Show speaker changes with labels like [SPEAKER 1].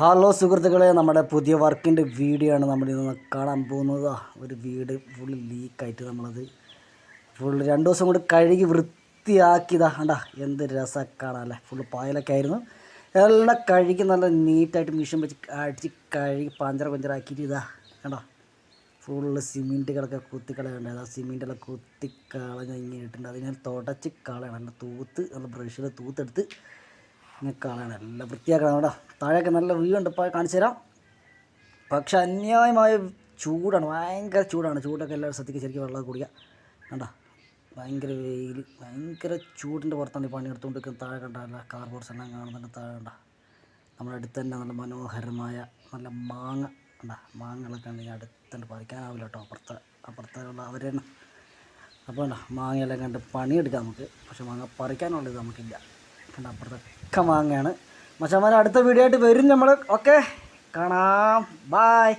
[SPEAKER 1] Hello സുഹൃത്തുക്കളെ. നമ്മുടെ പുതിയ വർക്കിന്റെ വീഡിയോ ആണ് നമ്മൾ ഇന്ന് കാണാൻ പോകുന്നത്. ഒരു വീട് ഫുൾ ലീക്കായിട്ട് നമ്മളത് ഫുൾ രണ്ട് ദിവസം കൊണ്ട് കഴുകി വൃത്തിയാക്കിയതാ കണ്ടാ എന്ത് രസം കാണാമല്ലേ ഫുൾ പായലൊക്കെ ആയിരുന്നു. എല്ലാം കഴുകി നല്ല നീറ്റായിട്ട് മിഷൻ വെച്ച് അടിച്ച് കഴുകി പഞ്ചറ പഞ്ചറാക്കിയിട്ട് ഇതാ കണ്ടോ? ഫുള്ള് സിമെന്റുകളൊക്കെ കുത്തിക്കളയുണ്ട് ആ സിമെന്റെല്ലാം കുത്തിക്കളഞ്ഞ് ഇങ്ങനെ ഇട്ടിട്ടുണ്ട്. അത് ഞാൻ തുടച്ച് കളയണം. നല്ല തൂത്ത് നല്ല ബ്രഷിൽ തൂത്തെടുത്ത് കളയണം എല്ലാം വൃത്തിയാക്കണം കേട്ടോ. താഴെയൊക്കെ നല്ല വ്യൂ ഉണ്ട്. ഇപ്പോൾ കാണിച്ചു തരാം. പക്ഷേ അന്യായമായ ചൂടാണ്. ഭയങ്കര ചൂടാണ്. ചൂടൊക്കെ എല്ലാവരും ശ്രദ്ധിക്കുക ശരിക്കും വെള്ളം കുടിക്കുക കണ്ട? ഭയങ്കര വെയിൽ ഭയങ്കര ചൂടിന്റെ പുറത്താണ് ഈ പണി എടുത്തുകൊണ്ട് നിൽക്കുന്നത് താഴെ കണ്ടല്ല കാർബോർഡ്സ് എല്ലാം കാണുന്നുണ്ട്. താഴെ കണ്ട? നമ്മുടെ അടുത്ത് തന്നെ നല്ല മനോഹരമായ നല്ല മാങ്ങ. കണ്ട? മാങ്ങകളൊക്കെ ഉണ്ടെങ്കിൽ അടുത്തുണ്ട്. പറിക്കാനാവില്ല കേട്ടോ. അപ്പുറത്തെ അപ്പുറത്തുള്ള അവർ തന്നെ. അപ്പോൾ വേണ്ട മാങ്ങയെല്ലാം കണ്ട് പണിയെടുക്കാം നമുക്ക്. പക്ഷെ മാങ്ങ പറിക്കാനുള്ളത് നമുക്കില്ല. കണ്ട അപ്പുറത്തൊക്കെ. മാങ്ങയാണ്. മച്ചാമാർ അടുത്ത വീഡിയോ ആയിട്ട് വരും നമ്മൾ ഓക്കെ കാണാം. ബായ്